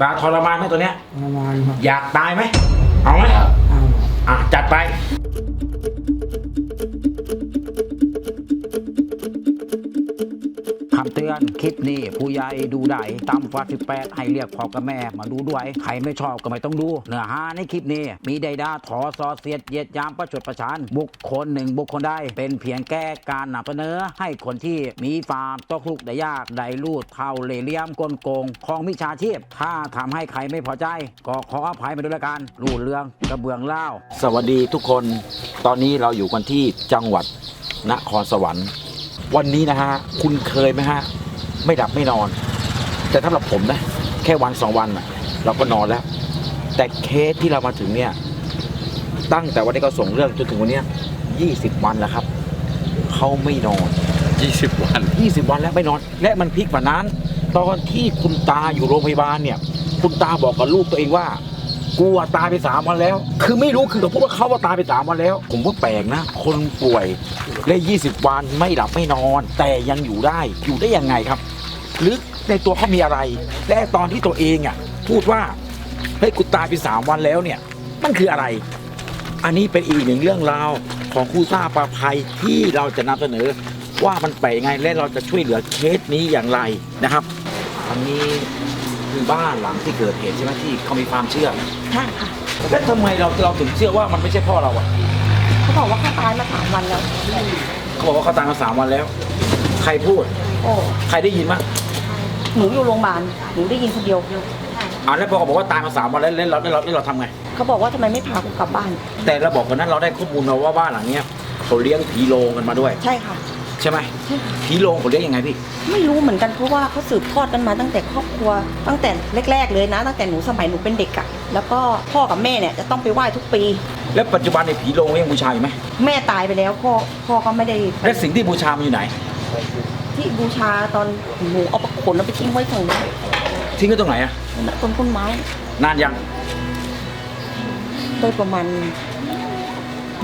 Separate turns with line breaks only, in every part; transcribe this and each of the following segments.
ตาทรมานไหมตัวเนี้ย
ประมาณครับ
อยากตายไหม เอาไหม
เอา
อะ จัดไป คำเตือน คลิปนี้ผู้ใหญ่ดูได้ตามฟาสิบแปดให้เรียกพ่อกับแม่มาดูด้วย ใครไม่ชอบก็ไม่ต้องดู เนื้อหาในคลิปนี้ มีใดดาถอซอเสียดเยียดยามประชดประชันบุคคลหนึ่งบุคคลใดเป็นเพียงแก้การนำเสนอ ให้คนที่มีฟาร์มตกลุกได้ยากได้ลูดเท่าเลเลียมกลโกงของมิชาชีพ ถ้าทำให้ใครไม่พอใจ ก็ขออภัยมาด้วยละกันรูดเรื่องกระเบื้องเล่า สวัสดีทุกคน ตอนนี้เราอยู่กันที่จังหวัดนครสวรรค์ วันนี้นะฮะ คุณเคยไหมฮะ ไม่หลับไม่นอน แต่สำหรับผมนะ แค่วันสองวันน่ะเราก็นอนแล้ว แต่เคสที่เรามาถึงเนี่ย ตั้งแต่วันที่เขาส่งเรื่องจนถึงวันเนี้ยี่สิบวันแล้วครับ เขาไม่นอน
20 วัน
20 วันแล้วไม่นอน และมันพลิกกว่านั้น ตอนที่คุณตาอยู่โรงพยาบาลเนี่ย คุณตาบอกกับลูกตัวเองว่า กูอะตายไปสามวันแล้ว คือไม่รู้คือเขาพูดว่าเขาว่าตายไปสามวันแล้ว ผมว่าแปลกนะ คนป่วยได้20วันไม่หลับไม่นอน แต่ยังอยู่ได้อยู่ได้ยังไงครับ หรือในตัวเขามีอะไร และตอนที่ตัวเองอะพูดว่าเฮ้ยกูตายไปสามวันแล้วเนี่ย มันคืออะไร อันนี้เป็นอีกหนึ่งเรื่องราวของคู่ซ่าปลาภัยที่เราจะนำเสนอ ว่ามันไปยังไงและเราจะช่วยเหลือเคสนี้อย่างไรนะครับอันนี้คือบ้านหลังที่เกิดเหตุใช่ไหมที่เขามีความเชื่อ
ใช่ค่ะ
แล้วทำไมเราเราถึงเชื่อว่ามันไม่ใช่พ่อเราอะ
เขาบอกว่าเขาตายมาสามวันแล้ว
เขาบอกว่าเขาตายมาสามวันแล้ว ใครพูด
โอ้
ใครได้ยินมั้ง
หนูอยู่โรงพยาบาลหนูได้ยินคนเดียว
อ่าแล้วพอเขาบอกว่าตายมาสามวันแล้วแล้วเราแล้วเราแล้วเราทำไง
เขาบอกว่าทำไมไม่พากูกลับบ้าน
แต่เราบอกกันนั้นเราได้ข้อมูลมาว่าบ้านหลังเนี้ยเขาเลี้ยงผีโลงกันมาด้วย
ใช่ค่ะ
ใช่ไหม
ใช่ค่ะ
ผีโลงเขาเลี้ยงยังไงพี่
ไม่รู้เหมือนกันเพราะว่าเขาสืบทอดกันมาตั้งแต่ครอบครัว ตั้งแต่แรก ๆ เลยนะ ตั้งแต่หนูสมัยหนูเป็นเด็กอะแล้วก็พ่อกับแม่เนี่ยจะต้องไปไหว้ทุกปี
แล้วปัจจุบันในยผีโลงยังบูชาอยู่ไหม
แม่ตายไปแล้วพ่อพ่อก็ไม่ได้
และสิ่งที่บูชามันอยู่ไหน
ที่บูชาตอนหนูเอาปะขนแล้วไปทิ้งไว้ตรงนั้น
ทิ้งไว้ตรงไหนอะ
ต้นต้นไม้
นานยัง
โดยประมาณ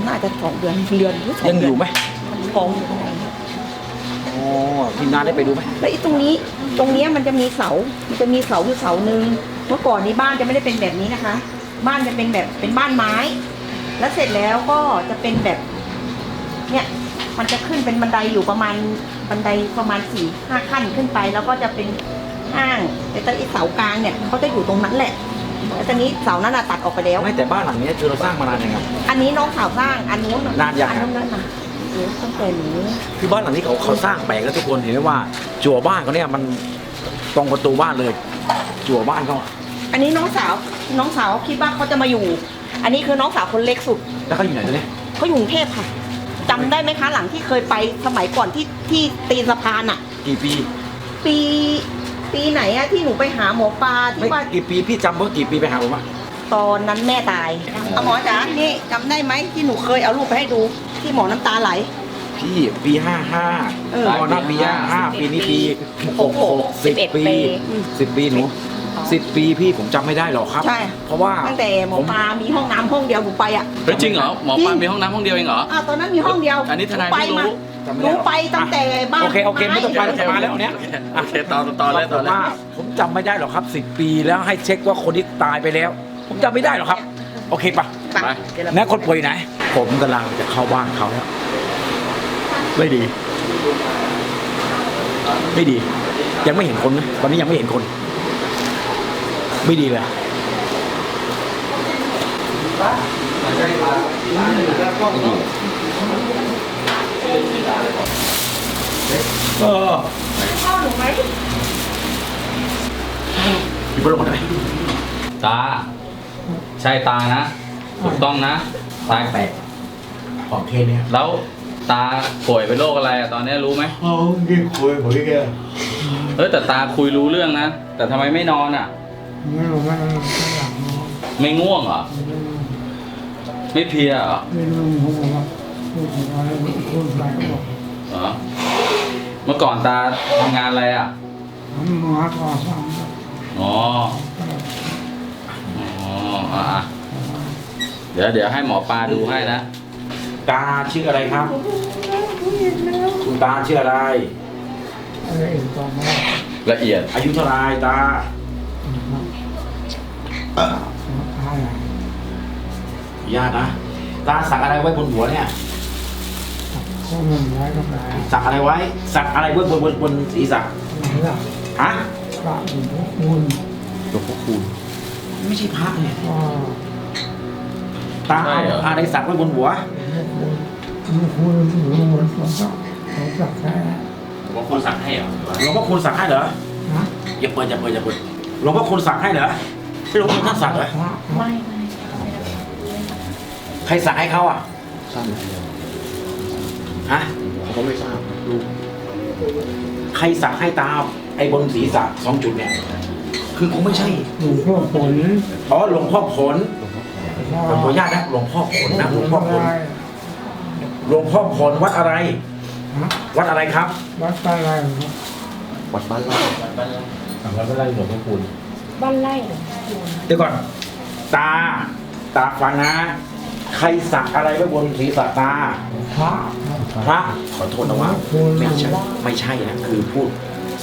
น่าจะสองเดือนเดือนหรือสอง
ยังอ
เดืน
ยู่ไหม
กองอยู่ข้างใน
อ๋อ ทีมงานได้ไปดูไหม
แล้วไอ้ตรงนี้ตรงเนี้ยมันจะมีเสา มันจะมีเสาอยู่เสาหนึ่งเมื่อก่อนนี้บ้านจะไม่ได้เป็นแบบนี้นะคะ บ้านจะเป็นแบบเป็นบ้านไม้ แล้วเสร็จแล้วก็จะเป็นแบบ เนี่ยมันจะขึ้นเป็นบันไดอยู่ประมาณบันไดประมาณสี่ห้าขั้นขึ้นไป แล้วก็จะเป็นห้างแต่ตอนไอ้เสากลางเนี่ยเขาจะอยู่ตรงนั้นแหละแล้วตอนนี้เสานั้นน่ะตัดออกไปแล้ว
ไม่แต่บ้านหลังนี้คือเราสร้างมานานยังไง
อันนี้น้องสาวสร้างอันนู้น
นานยัง
อันนู้นนั่นน่ะ โอ้ตั้งแต่หนู
คือบ้านหลังนี้เขาเขาสร้างแปลกแล้วทุกคนเห็นไหมว่าจั่วบ้านเขาเนี่ยมันตรงประตูบ้านเลยจั่วบ้านเขา
อันนี้น้องสาวน้องสาวคิดว่าเขาจะมาอยู่ อันนี้คือน้องสาวคนเล็กสุด
แล้วเขาอยู่ไหนตัวเนี้ย
เขาอยู่กรุงเทพค่ะจำได้ไหมคะหลังที่เคยไปสมัยก่อนที่ที่ตีนสะพานอะ
กี่ปี
ปี ปีไหนอะที่หนูไปหาหมอปลาที่
ไม่
ว่า
กี่ปีพี่จำว่ากี่ปีไปหาผมอะ
ตอนนั้นแม่ตายเอาหมอจ๋านี่จำได้ไหมที่หนูเคยเอารูปไปให้ดู ที่หมอน้ำตาไหล
พี่ปีห้าห้า
เออ
ตอนนั้นปีห้าห้าปีนี้ปีหกหก
สิ
สิ
บบเอ็ด
ปี
ปีอืม
สิบปีหนูสิบปีพี่ผมจำไม่ได้หรอกครับ
ใช่
เพราะว่า
ตั้งแต่หมอปลามีห้องน้ำห้องเดียวหนูไปอะ
เฮ้ยจริงเหรอหมอปลามีห้องน้ำห้องเดียวเองเหรอ
อะตอนนั้นมีห้องเดียว
อันนี้ทนาย
หไป
ไม่รู้
มาหนูไปตั้งแต่บ้าน
โอเคโอเคไม่ต้องไปแล้วมาแล้วเนี้ย
โอเคต่อต่อเลยต่อเลย
ว่าผมจำไม่ได้หรอกครับสิบปีแล้วให้เช็คว่าคนที่ตายไปแล้ว ผมจำไม่ได้หรอกครับ โอเคปะ
ไปเดี๋ยวเรา
แม่คนป่วยอยู่ไหน ผมกำลังจะเข้าบ้านเขาแล้วไม่ดี ไม่ดี ยังไม่เห็นคนนะตอนนี้ยังไม่เห็นคน ไม่ดีเลยเออ
พ่อหนูไหม
อยู่บนรถไหม
ตา ใช่ตานะ ถูกต้องนะตา
แปลกของเคเนี่ย
แล้วตาป่วยเป็นโรคอะไรอะตอนนี้รู้ไหม
เอาที่คุยผมแก
เออแต่ตาคุยรู้เรื่องนะ แต่ทำไมไม่นอนอะ
ไม่รู้ไม่รู้ไม่อยากรู้
ไม่ง่วงเหรอ ไม่เพลียเหรอ
ไม่รู้ผมบอกว่าพูดถึงอะไรพูดไปก็บอก
เหรอเมื่อก่อนตาทำงานอะไรอะ
ผมมาก่อสร้าง
อ๋อ อ๋ออะอะเดี๋ยวเดี๋ยวให้หมอปลาดูให้นะ
ตาชื่ออะไรครับ คุณตาชื่ออะไร
อะไรอีกต่อมา
ละเอียด
อายุเท่าไหรตา
อะไร
ญาตินะ ตาสักอะไรไว้บนหัวเนี่ย
ข้อมูลไว้ก็ได้
สักอะไรไว้ สักอะไรไว้บนบนบนศีรษะ
หลัก
ฮะ
พระอุปคุณ
หลวงพ่อคูณไม่ใช่พระเนี่ย
ก็
ตาเอาอะไรสักไว้บนหัว
อุปคุณอุปคุณหลวงพ่อหลวงพ่อแค่
ว่าคุณสั่งให้เหรอ
หลวงพ่อคูณสักให้เหรอ
นะ
อย่าเปิดอย่าเปิดอย่าเปิดหลวงพ่อคูณสักให้เหรอใช่หลวงพ่อท่านสักเหรอ
พระ
ไม่ไม่
ใครสักให้เขาอะฮะ
เขาไม่ทราบลูก
ใครสักให้ตาไอ้บนศีรษะสองจุดเนี่ย คือคงไม่ใช่
หลวงพ่อผล
อ๋อหลวงพ่อผล
พ่อ
ขออนุญาตนะหลวงพ่อผลนะหลวงพ่อผล
อะไร
หลวงพ่อผลวัดอะไร
ฮะ
วัดอะไรครับ
วัดอะไร
วัดบ้านเล่า
สั่งแล้วไม่ได้หลวงพ่อคุณ
บ้านไร่
เดี๋ยวก่อน ตา ตาฟังนะ ใครสักอะไรไว้บนศีรษะตา
พระ
พระขอโทษนะว่าไม่ใช่ไม่ใช่นะคือพูด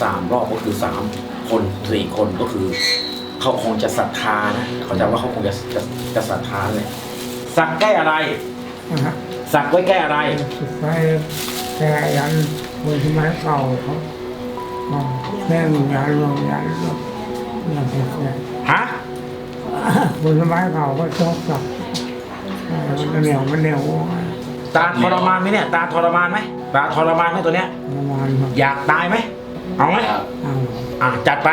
สามรอบก็คือสามคนสี่คนก็คือ เขาคงจะศรัทธานะเขาจะว่าเขาคงจะจะจะศรัทธาเลยสักแก้อะไร
นะฮะ
สักไว้แก้อะไร
สุดท้ายแกยันคนสมัยเก่าเขาอ๋อแม่งยันลงยันลงนั่นแหละ
ฮะ
คนสมัยเก่าก็ชอบสับเอ่อมันเหนียวมันเหนียว
ตาทรมานไหมเนี่ย ตาทรมานไหมตาทรมานไหมตัวเนี้ย
ประมาณแบบ
อยากตายไหมเอาไหม
เอา
อะจัดไป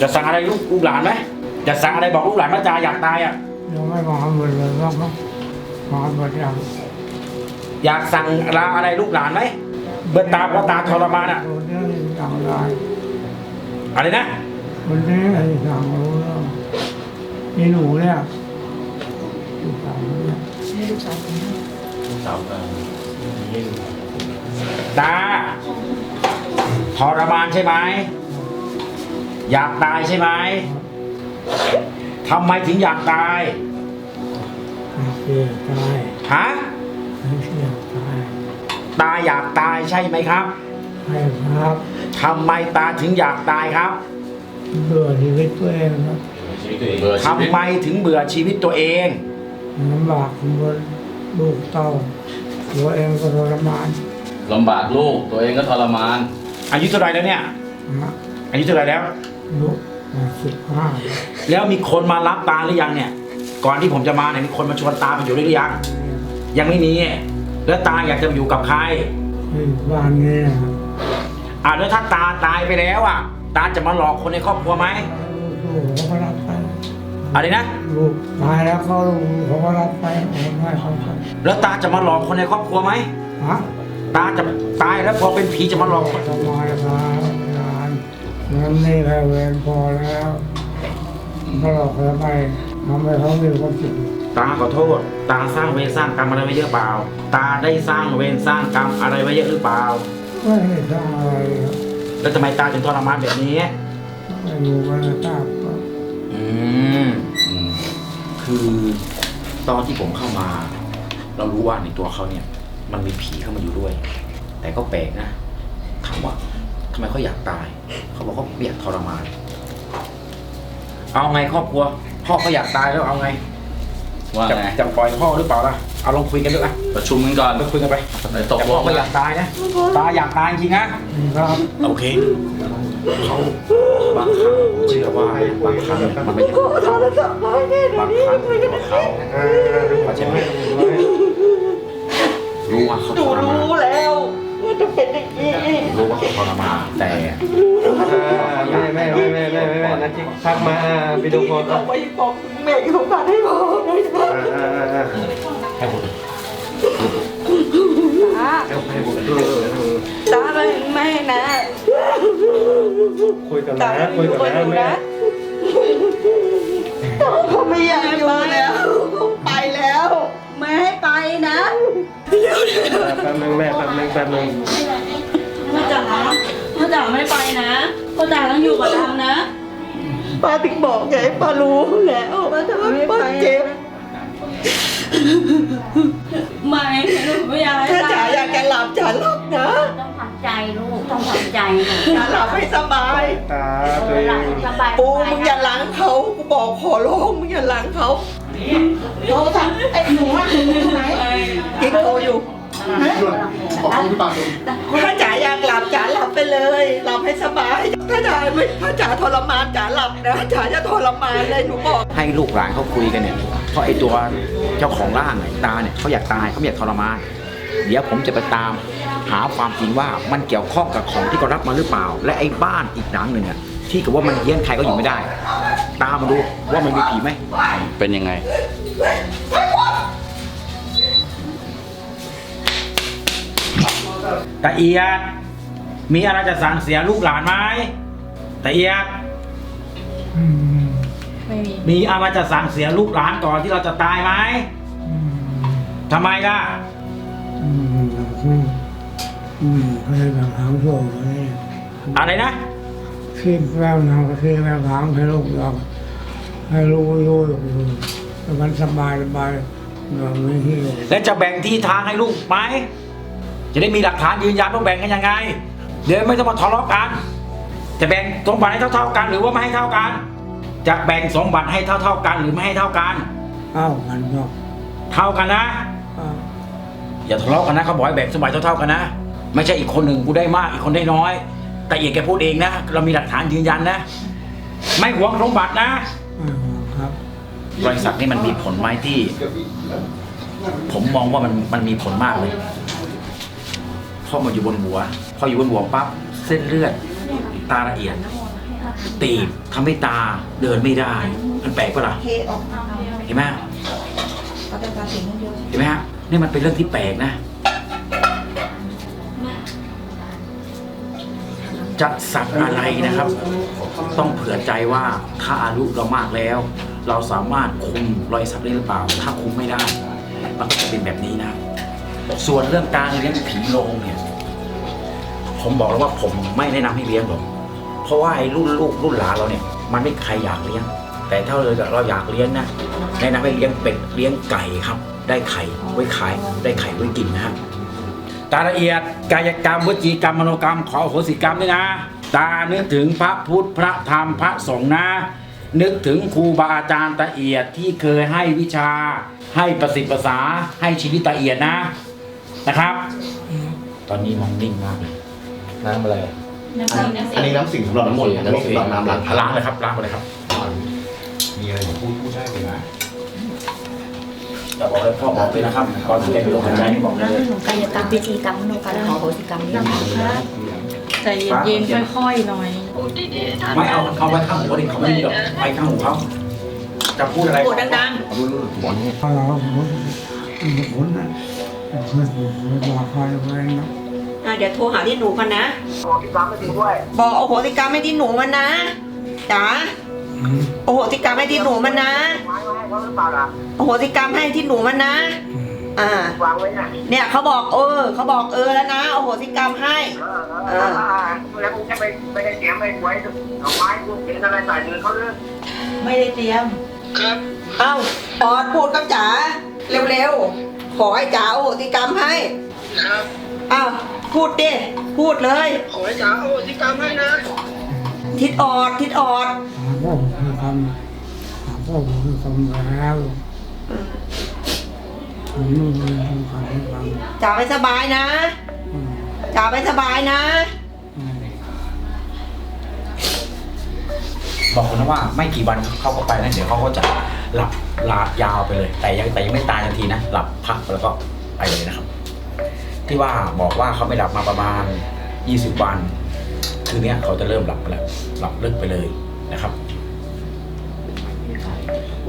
จะสั่งอะไรลูกลูกหลานไหมจะสั่งอะไรบอกลูกหลานว่าจาอยากตายอะ
ยังไม่มาหมดเลยว่าเขามาหมดยัง
อยากสั่งลาอะไรลูกหลานไหมเบื่อตาเพราะตาทรมานอะ
คนนี้สั่งได้
อะไรนะ
คนนี้ไอ้สั่งรู้เรื่องนี่หนูเนี่ยที่สั่งเนี่ย
ไม่ลูกสาวคนนี้
สาวเออ
ตาทรมานใช่ไหม อยากตายใช่ไหมทำไมถึงอยากตาย
เสียตาย
ฮะ
เสียตาย
ตาอยากตายใช่ไหมครับ
ให้ครับ
ทำไมตาถึงอยากตายครับ
เบื่อชีวิตตัวเองครับ
ชีวิตตัวเองเบอร์ชี
ทำ
วิต
ไมถึงเบื่อชีวิตตัวเอง
ลำบากบนลูกเต้าตัวเองก็ทรมาน
ลำบากลูกตัวเองก็ทรมาน
อายุเท่าไหรแล้วเนี่ย
นะ
อายุเท่าไหรแล้ว
ลูกสิบห้า
แล้วมีคนมารับตาหรือยังเนี่ย ก่อนที่ผมจะมาเนี่ยมีคนมาชวนตาไปอยู่ด้วยหรือยัง ยังไม่มีแล้วตาอยากจะอยู่กับใคร
ที่บ้านนี้นะครับ
อ่าแล้วถ้าตาตายไปแล้วอะ ตาจะมาหลอกคนในครอบครัวไหม
ลูกเขาก็รับไป
อะไรนะ
ลูกตายแล้วเขาลูกเขาก็รับไปโอนให้เขาไป
แล้วตาจะมาหลอกคนในครอบครัวไหม
ฮะ
ตาจะตายแล้วพอเป็นผีจะมาหลอกคน
สบายครับ งานนั้นนี่แค่เวรพอแล้วก็หลอกเขาไปทำให้เขามีความสุข
ตาขอโทษ ตาสร้างเวรสร้างกรรมอะไรไว้เยอะเปล่า ตาได้สร้างเวรสร้างกรรมอะไรไว้เยอะหรือเปล่า
ไม่ได้ทำอะไรครับ
แล้วทำไมตาถึงทรมานแบบนี้
ไม่รู้ว่าจะทราบครับ
อืม
อืม
คือตอนที่ผมเข้ามา เรารู้ว่าในตัวเขาเนี่ย มันมีผีเข้ามาอยู่ด้วย แต่ก็แปลกนะถามว่าทำไมเขาอยากตาย เขาบอกเขาไม่อยากทรมาน เอาไงครอบครัว พ่อเขาอยากตายแล้วเอาไง
ว่า
จะ
ไง
จะปล่อยพ่อหรือเปล่าล่ะ เอาลองคุยกันด้วยอะ
ประชุมกันก่อน
ไปคุยกันไป
ไปตก
แต่
ล
พ่องก็อยา
นะ
กตายนะ ตาอยากตายจริงๆนะ
ครับ
โอเคเขาบางครั้งผมเชื่อว่าบางครั้งมันไม่ใช่บางครั้งตัวเขาเขาใช่ไหมรู้ว่าเขาท
หนู
รมาน
รู้แล้ว ว่าจะเป็นอย่างนี้
รู้ว่าเขาทรมานแต่
แม่แม่แม่แม่แม่แม่แม่นะที่ทักมาวิดีโอคอล
เราไปบอกแม่สงสารให้พ่อเลยนะ
ให้ผม
ตา
ให้ผม
ตาไปแม่นะ
คุยกันนะคุยกันนะแม่
เขาไม่อยากอยู่แล้วไปแล้ว ไม่ให้ไปนะ
แป๊บนึงแม่แป๊บนึงแป๊บนึง
พ่อจ๋าพ่อจ๋าไม่ไปนะพ่อจ๋าต้องอยู่กับดำนะ
ป้าถึงบอกไงป้ารู้แล้วว่าถ้าป้าเจ็บ
ไม่หนูไม่อยากให้
ถ้า
ตา
จ๋าอยากจะหลับจ๋าหลับนะ
ต้องทำใจลูกต้องทำใจ
จ๋าหลับให้สบาย
ตาตัวเอง
สบาย
ปูมึงอย่าล้างเขากูบอกขอร้องมึงอย่าหลังเขา โทรศัพท์ไอ้หนูอะหนูอยู่ไหนกิ๊กโทรอยู่ถ้าจ๋าอยากหลับจ๋าหลับไปเลยหลับให้สบายถ้าจ๋าไม่ถ้าจ๋าทรมานจ๋าหลับนะจ๋าจะทรมานเลยหนูบอก
ให้ลูกหลานเขาคุยกันเนี่ยเพราะไอ้ตัวเจ้าของร่างไอ้ตาเนี่ยเขาอยากตายเขาไม่อยากทรมานเดี๋ยวผมจะไปตามหาความจริงว่ามันเกี่ยวข้องกับของที่เขารับมาหรือเปล่า และไอ้บ้านอีกหลังหนึ่งอะ ที่กับว่ามันเฮี้ยนใครก็อยู่ไม่ได้ ตามมาดูว่ามันมีผีไหม
เป็นยังไง
ตาเอียดมีอะไรจะสั่งเสียลูกหลานไหมตาเอียด
อืม
ไม่มี
มีอะไรจะสั่งเสียลูกหลานก่อนที่เราจะตายไหม
อืม
ทำไมล่ะ
อืมอืมอืมให้แบบหางโซ่เลย
อะไรนะ
ที่แม่ทำก็ที่แม่หางให้ลูกยอมให้ลูกอยู่อยู่แต่มันสบายสบายแบบไม่ที่
และจะแบ่งที่ทางให้ลูกไหมจะได้มีหลักฐานยืนยันว่าแบ่งกันยังไง เดี๋ยวไม่ต้องมาทะเลาะกัน จะแบ่งสมบัติให้เท่าๆกัน หรือว่าไม่ให้เท่ากัน จะแบ่งสมบัติให้เท่าๆกัน หรือไม่ให้เท่ากัน
เอ้ามันก็
เท่ากันนะ
เอ้า
อย่าทะเลาะกันนะเขาบอกให้แบ่งสมบัติเท่าๆกันนะ ไม่ใช่อีกคนหนึ่งกูได้มากอีกคนได้น้อย แต่เอกแกพูดเองนะ เรามีหลักฐานยืนยันนะ ไม่หวงสมบัตินะ
ไม่หรอกครับ
รอยสักนี่มันมีผลไหมที่ ผมมองว่ามันมันมีผลมากเลยเพราะมันอยู่บนหัว พออยู่บนหัวปั๊บเส้นเลือด ตาละเอียด ตีบทำให้ตาเดินไม่ได้ มันแปลกปะล่ะ
เคออก
เห็นไหม
เขาจะการถึงเดียว
เห็นไหมฮะนี่มันเป็นเรื่องที่แปลกนะ จะสักอะไรนะครับ ต้องเผื่อใจว่าถ้าอายุเรามากแล้ว เราสามารถคุมรอยสักได้หรือเปล่า ถ้าคุมไม่ได้ มันก็จะเป็นแบบนี้นะ ส่วนเรื่องการเลี้ยงผีโลงเนี่ย ผมบอกแล้วว่าผมไม่แนะนำให้เลี้ยงหรอกเพราะว่าไอ้รุ่นลูกรุ่นหลานเราเนี่ย มันไม่ใครอยากเลี้ยง แต่ถ้าเราเราอยากเลี้ยงนะแนะนำให้เลี้ยงเป็ดเลี้ยงไก่ครับ ได้ไข่ไว้ขายได้ไข่ไว้กินนะครับ ตาละเอียด กายกรรมวจีกรรมมโนกรรมขออโหสิกรรมด้วยนะ ตานึกถึงพระพุทธพระธรรมพระสงฆ์นะ นึกถึงครูบาอาจารย์ตาเอียดที่เคยให้วิชา ให้ประสิทธิ์ประสาให้ชีวิตตาเอียดนะนะครับ ตอนนี้มองนิ่งมากเลย
น้ำอะไร
น้ำสิงน้ำสิ
อัน
ง
นี้น้ำสิ่งสำหรับน้ำมนต์น้ำสิ่งสำหรับน้ำล้าง
ล้างเลยครับล้างไปเลยครับ
มีอะไรผมพูด
อย่าบอกเลยพ่อบอกเลยนะครับก่อนที่จะไปลงหัวใจนี่บอกเลย
กายกรรมวิธีกรรมมโนกรรมขอโหสิกรรมนี่
ใจเย็นๆค่อยๆหน่อย
ไม่เอาเอาไว้ข้างหัวดิเขาไม่มีหรอกไปข้างหูเขาจะพูดอะไร
พูดดัง
พอเราผลผลนะเพื่อนผมบอกใครไว้นะ
ๆอะเดี๋ยวโทรหาที่หนูกันนะ บอกโอโหสิกรรมให้ที่หนูมันนะจ๋า
อืม
โอโหสิกรรมให้ที่หนูมันนะโอโหสิกรรมให้ที่หนูมันนะ
อืม
อ่าเนี่ยเขาบอกเออเขาบอกเออแล้วนะโอโหสิกรรมให้ เออ
แล้วมึงจะไปไม่ได้เตรียมไม่ไว้เอาไม้กูเขียนอะไรใส่มือเขาเลย
ไม่ได้เตรียม
ครับ
เอ้าปอดพูดกับจ๋าเร็วๆ ขอให้จ๋าโอโหสิกรรมให้
ครับ
เอ้าพูดดิพูดเลย
ขอให้จ๋าโอโหสิกรรมให้นะ
ทิดออดทิดออด
หา พ่อผมคือคำหาพ่อผมคือคำแล้วผมไม่มีคำคำคำ
จ๋าไปสบายนะ
อืม
จ๋าไปสบายนะ
อืม
บอกเขานะว่าไม่กี่วันเขาก็ไปนะเดี๋ยวเขาก็จะหลับลายาวไปเลย แต่ยังแต่ยังไม่ตายทันทีนะ หลับพักแล้วก็ไปเลยนะครับ ที่ว่าบอกว่าเขาไม่หลับมาประมาณ 20 วัน คืนเนี้ยเขาจะเริ่มหลับไปแล้วหลับลึกไปเลยนะครับ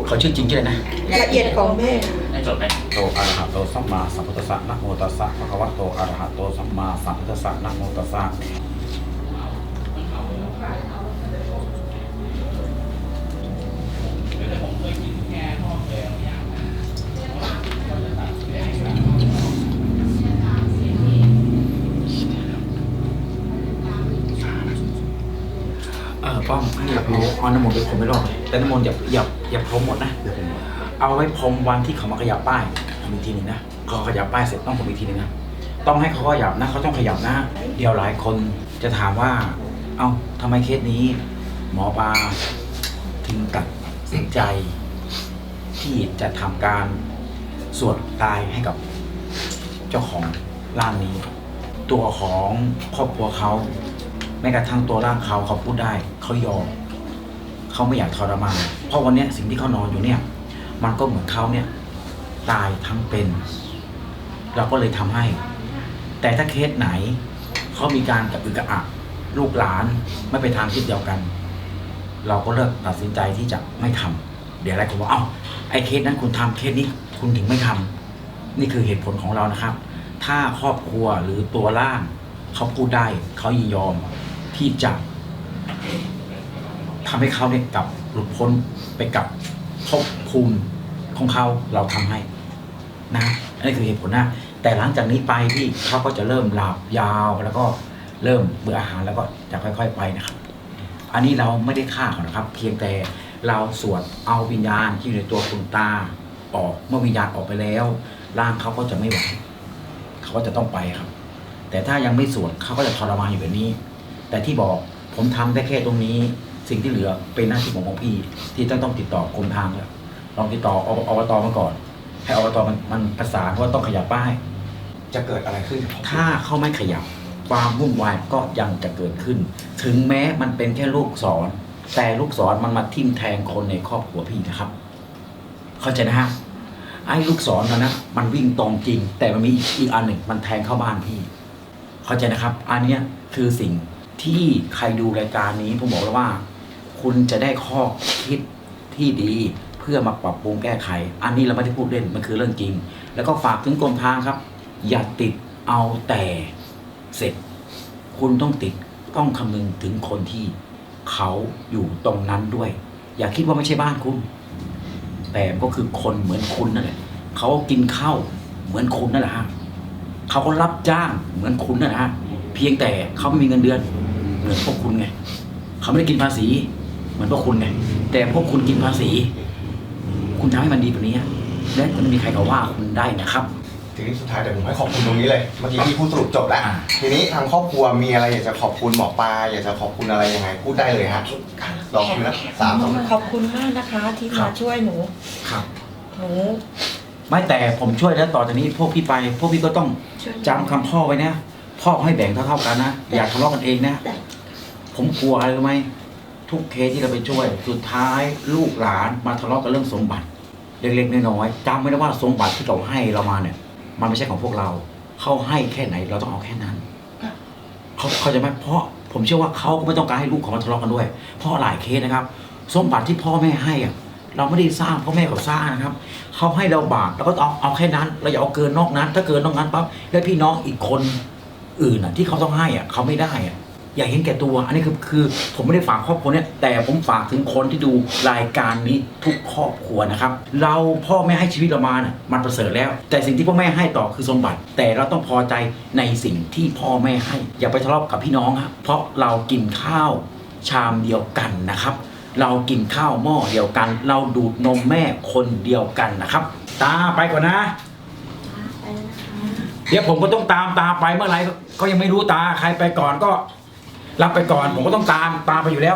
เขาชื่อจริงชื่ออะไรนะ
ละเอียดของแม่
ได้จดไหม
โตอะระหะโตสัมมาสัมพุทธัสสะนะโมตัสสะภะคะวะโตอะระหะโตสัมมาสัมพุทธัสสะนะโมตัสสะ เออป้อมนี่เอาเอาน้ำมนต์ไปพรมไม่รอดแต่น้ำมนต์อย่าอย่าอย่าพรมหมดนะเอาไว้พรมวันที่เขามาขยับป้ายผมอีกทีหนึงนะเขาขยับป้ายเสร็จต้องผมอีกทีหนึงนะต้องให้เขาขยับนะเขาต้องขยับนะ เดี๋ยวหลายคนจะถามว่า เอ้าทำไมเคสนี้ หมอปลาถึงตัดใจ ที่จะทำการสวดตายให้กับเจ้าของร่างนี้ ตัวของครอบครัวเขา แม้กระทั่งตัวร่างเขาเขาพูดได้เขายอมเขาไม่อยากทรมานเพราะวันนี้สิ่งที่เขานอนอยู่เนี่ย มันก็เหมือนเขาเนี่ยตายทั้งเป็น เราก็เลยทำให้ แต่ถ้าเคสไหนเขามีการกระอึกระอักลูกหลานไม่ไปทางทิศเดียวกัน เราก็เลิกตัดสินใจที่จะไม่ทำเดี๋ยวอะไรคนบอกเอ้าไอ้เคสนั้นคุณทำเคสนี้คุณถึงไม่ทำนี่คือเหตุผลของเรานะครับ ถ้าครอบครัวหรือตัวร่างเขาพูดได้เขายินยอม ที่จะทำให้เขาเนี่ยกลับหลุดพ้นไปกับภพภูมิของเขาเราทำให้นะอันนี้คือเหตุผลนะแต่หลังจากนี้ไปพี่เขาก็จะเริ่มหลับยาวแล้วก็เริ่มเบื่ออาหารแล้วก็จะค่อย ๆ ไปนะครับ อันนี้เราไม่ได้ฆ่าเขานะครับ เพียงแต่เราสวดเอาวิญญาณที่อยู่ในตัวคุณตาออกเมื่อวิญญาณออกไปแล้วร่างเขาก็จะไม่ไหวเขาก็จะต้องไปครับ แต่ถ้ายังไม่สวดเขาก็จะทรมานอยู่แบบนี้ แต่ที่บอกผมทำได้แค่ตรงนี้ สิ่งที่เหลือเป็นหน้าที่ของของพี่ ที่ต้องต้องติดต่อกรมทางแล้วลองติดต่ออบอบตมาก่อน ให้อบตมันมันประสานว่าต้องขยับป้าย
จะเกิดอะไรขึ้นกับครอบครัว
ถ้าเขาไม่ขยับความวุ่นวายก็ยังจะเกิดขึ้น ถึงแม้มันเป็นแค่ลูกศร แต่ลูกศรมันมาทิ่มแทงคนในครอบครัวพี่นะครับ เข้าใจนะฮะไอ้ลูกศรนะนะมันวิ่งตรงจริง แต่มันมีอีกอันหนึ่งมันแทงเข้าบ้านพี่ เข้าใจนะครับ อันเนี้ยคือสิ่ง ที่ใครดูรายการนี้ผมบอกแล้วว่า คุณจะได้ข้อคิดที่ดีเพื่อมาปรับปรุงแก้ไข อันนี้เราไม่ได้พูดเล่นมันคือเรื่องจริง แล้วก็ฝากถึงกรมทางครับ อย่าติดเอาแต่เสร็จ คุณต้องติดต้องคำนึงถึงคนที่เขาอยู่ตรงนั้นด้วย อย่าคิดว่าไม่ใช่บ้านคุณ แต่ก็คือคนเหมือนคุณนั่นแหละเขากินข้าวเหมือนคุณนั่นแหละฮะเขาก็รับจ้างเหมือนคุณนั่นแหละฮะเพียงแต่เขาไม่มีเงินเดือน มือนพวกคุณไงเขาไม่ได้กินภาษี เหมือนพวกคุณไงแต่พวกคุณกินภาษี คุณทำให้มันดีกว่านี้ และจะไม่มีใครเขาว่าคุณได้นะครับ
ทีนี้สุดท้ายเดี๋ยวผมให้ขอบคุณตรงนี้เลย เมื่อกี้พี่พูดสรุปจบแล้ว
อ่า
ทีนี้ทางครอบครัวมีอะไรอยากจะขอบคุณหมอปลาอยากจะขอบคุณอะไรยังไงพูดได้เลยฮะลองดูนะสามสอง
ขอบคุณมากนะคะ ที่
ครั
มา
บ
ช่วยหนู
ครับ
หนู
ไม่แต่ผมช่วยแล้วต่อจากนี้พวกพี่ไป พวกพี่ก็ต้องจำคำพ่อไว้นะ พ่อให้แบ่งเท่าๆกันนะ อย่าทะเลาะกันเองนะ ผมกลัวอะไรรู้ไหมทุกเคสที่เราไปช่วย สุดท้ายลูกหลานมาทะเลาะกันเรื่องสมบัติ เล็กๆน้อยๆจำไว้นะว่าสมบัติที่เขาให้เรามาเนี่ย มันไม่ใช่ของพวกเราเขาให้แค่ไหน เราต้องเอาแค่นั้นเขาเขาจะไหมเพราะผมเชื่อว่าเขาก็ไม่ต้องการให้ลูกเขามาทะเลาะกันด้วย เพราะหลายเคสนะครับ สมบัติที่พ่อแม่ให้อะเราไม่ได้สร้างพ่อแม่เขาสร้างนะครับเขาให้เราบาปเราก็เอาเอาแค่นั้น เราอย่าเอาเกินนอกนั้น ถ้าเกินนอกนั้นปั๊บแล้วพี่น้องอีกคนอื่นอะ ที่เขาต้องให้อะเขาไม่ได้อะ อย่าเห็นแก่ตัว อันนี้คือคือผมไม่ได้ฝากครอบครัวเนี่ยแต่ผมฝากถึงคนที่ดูรายการนี้ทุกครอบครัวนะครับ เราพ่อแม่ให้ชีวิตเรามาเนี่ยมันประเสริฐแล้ว แต่สิ่งที่พ่อแม่ให้ต่อคือสมบัติ แต่เราต้องพอใจในสิ่งที่พ่อแม่ให้ อย่าไปทะเลาะกับพี่น้องครับเพราะเรากินข้าวชามเดียวกันนะครับ เรากินข้าวหม้อเดียวกัน เราดูดนมแม่คนเดียวกันนะครับ ตาไปก่อนนะเดี๋ยวผมก็ต้องตามตาไปเมื่อไหร่ก็ก็ยังไม่รู้ตาใครไปก่อนก็ รับไปก่อนผมก็ต้องตามตามไปอยู่แล้ว